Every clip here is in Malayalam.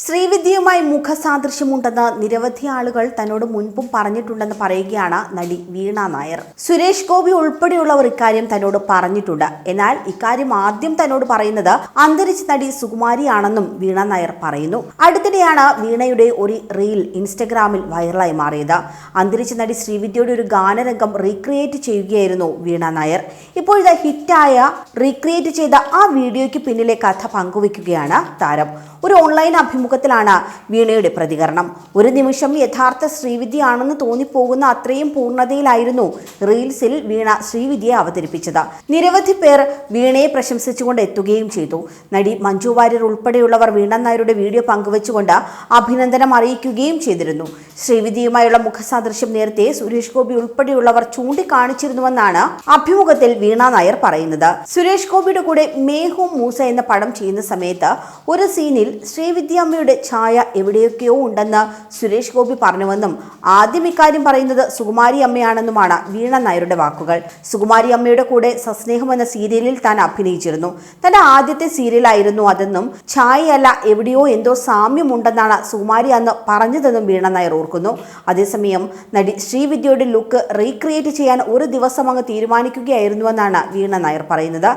ശ്രീവിദ്യയുമായി മുഖസാദൃശ്യമുണ്ടെന്ന് നിരവധി ആളുകൾ തന്നോട് മുൻപും പറഞ്ഞിട്ടുണ്ടെന്ന് പറയുകയാണ് നടി വീണ നായർ. സുരേഷ് ഗോപി ഉൾപ്പെടെയുള്ളവർ ഇക്കാര്യം തന്നോട് പറഞ്ഞിട്ടുണ്ട്. എന്നാൽ ഇക്കാര്യം ആദ്യം തന്നോട് പറയുന്നത് അന്തരിച്ച നടി സുകുമാരിയാണെന്നും വീണ നായർ പറയുന്നു. അടുത്തിടെയാണ് വീണയുടെ ഒരു റീൽ ഇൻസ്റ്റഗ്രാമിൽ വൈറലായി മാറിയത്. അന്തരിച്ച നടി ശ്രീവിദ്യയുടെ ഒരു ഗാനരംഗം റീക്രിയേറ്റ് ചെയ്യുകയായിരുന്നു വീണ നായർ. ഇപ്പോഴത്തെ ഹിറ്റായ റീക്രിയേറ്റ് ചെയ്ത ആ വീഡിയോയ്ക്ക് പിന്നിലെ കഥ പങ്കുവയ്ക്കുകയാണ് താരം. ഒരു ഓൺലൈൻ അഭിമുഖത്തിലാണ് വീണയുടെ പ്രതികരണം. ഒരു നിമിഷം യഥാർത്ഥ ശ്രീവിദ്യയാണെന്ന് തോന്നിപ്പോകുന്ന അത്രയും പൂർണതയിലായിരുന്നു റീൽസിൽ വീണ ശ്രീവിദ്യയെ അവതരിപ്പിച്ചത്. നിരവധി പേർ വീണയെ പ്രശംസിച്ചുകൊണ്ട് എത്തുകയും ചെയ്തു. നടി മഞ്ജു വാര്യർ ഉൾപ്പെടെയുള്ളവർ വീണ നായരുടെ വീഡിയോ പങ്കുവച്ചുകൊണ്ട് അഭിനന്ദനം അറിയിക്കുകയും ചെയ്തിരുന്നു. ശ്രീവിദ്യയുമായുള്ള മുഖസാദൃശ്യം നേരത്തെ സുരേഷ് ഗോപി ഉൾപ്പെടെയുള്ളവർ ചൂണ്ടിക്കാണിച്ചിരുന്നുവെന്നാണ് അഭിമുഖത്തിൽ വീണ നായർ പറയുന്നത്. സുരേഷ് ഗോപിയുടെ കൂടെ മേഹു മൂസ എന്ന പടം ചെയ്യുന്ന സമയത്ത് ഒരു സീനിൽ ശ്രീവിദ്യാമ്മയുടെ ഛായ എവിടെയൊക്കെയോ ഉണ്ടെന്ന് സുരേഷ് ഗോപി പറഞ്ഞുവെന്നും ആദ്യം ഇക്കാര്യം പറയുന്നത് സുകുമാരി അമ്മയാണെന്നുമാണ് വീണ നായരുടെ വാക്കുകൾ. സുകുമാരി അമ്മയുടെ കൂടെ സസ്നേഹം എന്ന സീരിയലിൽ താൻ അഭിനയിച്ചിരുന്നു. തന്റെ ആദ്യത്തെ സീരിയലായിരുന്നു അതെന്നും ഛായയല്ല എവിടെയോ എന്തോ സാമ്യമുണ്ടെന്നാണ് സുകുമാരി അന്ന് പറഞ്ഞതെന്നും വീണ നായർ ഓർക്കുന്നു. അതേസമയം നടി ശ്രീവിദ്യയുടെ ലുക്ക് റീക്രിയേറ്റ് ചെയ്യാൻ ഒരു ദിവസം അങ്ങ് തീരുമാനിക്കുകയായിരുന്നുവെന്നാണ് വീണ നായർ പറയുന്നത്.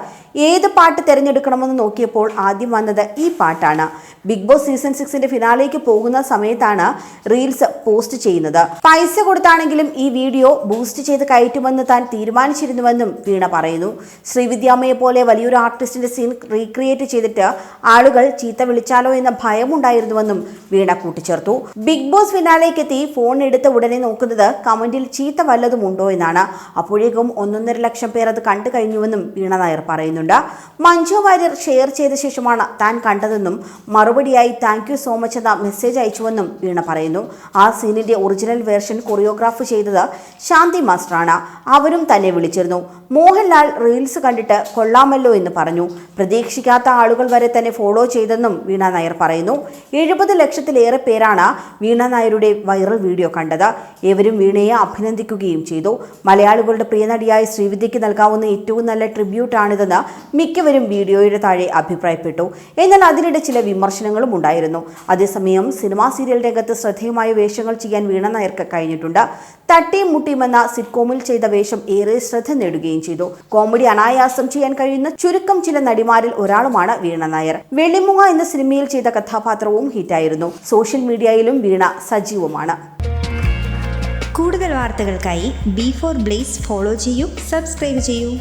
ഏത് പാട്ട് തിരഞ്ഞെടുക്കണമെന്ന് നോക്കിയപ്പോൾ ആദ്യം വന്നത് ഈ പാട്ടാണ്. ബിഗ് ബോസ് സീസൺ സിക്സിന്റെ ഫിനാലേക്ക് പോകുന്ന സമയത്താണ് റീൽസ് പോസ്റ്റ് ചെയ്യുന്നത്. പൈസ കൊടുത്താണെങ്കിലും ഈ വീഡിയോ ബൂസ്റ്റ് ചെയ്ത് കയറ്റുമെന്ന് താൻ തീരുമാനിച്ചിരുന്നുവെന്നും വീണ പറയുന്നു. ശ്രീവിദ്യാമയെ പോലെ വലിയൊരു ആർട്ടിസ്റ്റിന്റെ സീൻ റീക്രിയേറ്റ് ചെയ്തിട്ട് ആളുകൾ ചീത്ത വിളിച്ചാലോ എന്ന ഭയമുണ്ടായിരുന്നുവെന്നും വീണ കൂട്ടിച്ചേർത്തു. ബിഗ് ബോസ് ഫിനാലേക്ക് എത്തി ഫോൺ എടുത്ത ഉടനെ നോക്കുന്നത് കമന്റിൽ ചീത്ത വല്ലതും ഉണ്ടോ എന്നാണ്. അപ്പോഴേക്കും ഒന്നൊന്നര ലക്ഷം പേർ അത് കണ്ടു കഴിഞ്ഞുവെന്നും വീണ നായർ പറയുന്നുണ്ട്. മഞ്ജു വാര്യർ ഷെയർ ചെയ്ത ശേഷമാണ് താൻ കണ്ടതെന്നും മറുപടിയായി താങ്ക് യു സോ മച്ച് എന്ന മെസ്സേജ് അയച്ചുവെന്നും വീണ പറയുന്നു. ആ സീനിന്റെ ഒറിജിനൽ വേർഷൻ കൊറിയോഗ്രാഫ് ചെയ്തത് ശാന്തി മാസ്റ്ററാണ്. അവരും തന്നെ വിളിച്ചിരുന്നു. മോഹൻലാൽ റീൽസ് കണ്ടിട്ട് കൊള്ളാമല്ലോ എന്ന് പറഞ്ഞു. പ്രതീക്ഷിക്കാത്ത ആളുകൾ വരെ തന്നെ ഫോളോ ചെയ്തെന്നും വീണ നായർ പറയുന്നു. എഴുപത് ലക്ഷത്തിലേറെ പേരാണ് വീണ നായരുടെ വൈറൽ വീഡിയോ കണ്ടത്. ഏവരും വീണയെ അഭിനന്ദിക്കുകയും ചെയ്തു. മലയാളികളുടെ പ്രിയനടിയായ ശ്രീവിദ്യയ്ക്ക് നൽകാവുന്ന ഏറ്റവും നല്ല ട്രിബ്യൂട്ടാണിതെന്ന് മിക്കവരും വീഡിയോയുടെ താഴെ അഭിപ്രായപ്പെട്ടു. എന്നാൽ അതിനിടെ ചില വിമർശനങ്ങളും ഉണ്ടായിരുന്നു. അതേസമയം സിനിമാ സീരിയൽ രംഗത്ത് ശ്രദ്ധേയമായ വേഷങ്ങൾ ചെയ്യാൻ വീണ നായർക്ക് കഴിഞ്ഞിട്ടുണ്ട്. തട്ടിയും മുട്ടിയും എന്ന സിറ്റ്കോമിൽ ചെയ്ത വേഷം ഏറെ ശ്രദ്ധ നേടുകയും ചെയ്തു. കോമഡി അനായാസം ചെയ്യാൻ കഴിയുന്ന ചുരുക്കം ചില നടിമാരിൽ ഒരാളുമാണ് വീണ നായർ. വെള്ളിമുങ്ങ എന്ന സിനിമയിൽ ചെയ്ത കഥാപാത്രവും ഹിറ്റായിരുന്നു. സോഷ്യൽ മീഡിയയിലും വീണ സജീവമാണ്. കൂടുതൽ വാർത്തകൾക്കായി ബി ഫോർ ബ്ലേസ് ഫോളോ ചെയ്യൂ സബ്സ്ക്രൈബ് ചെയ്യൂ.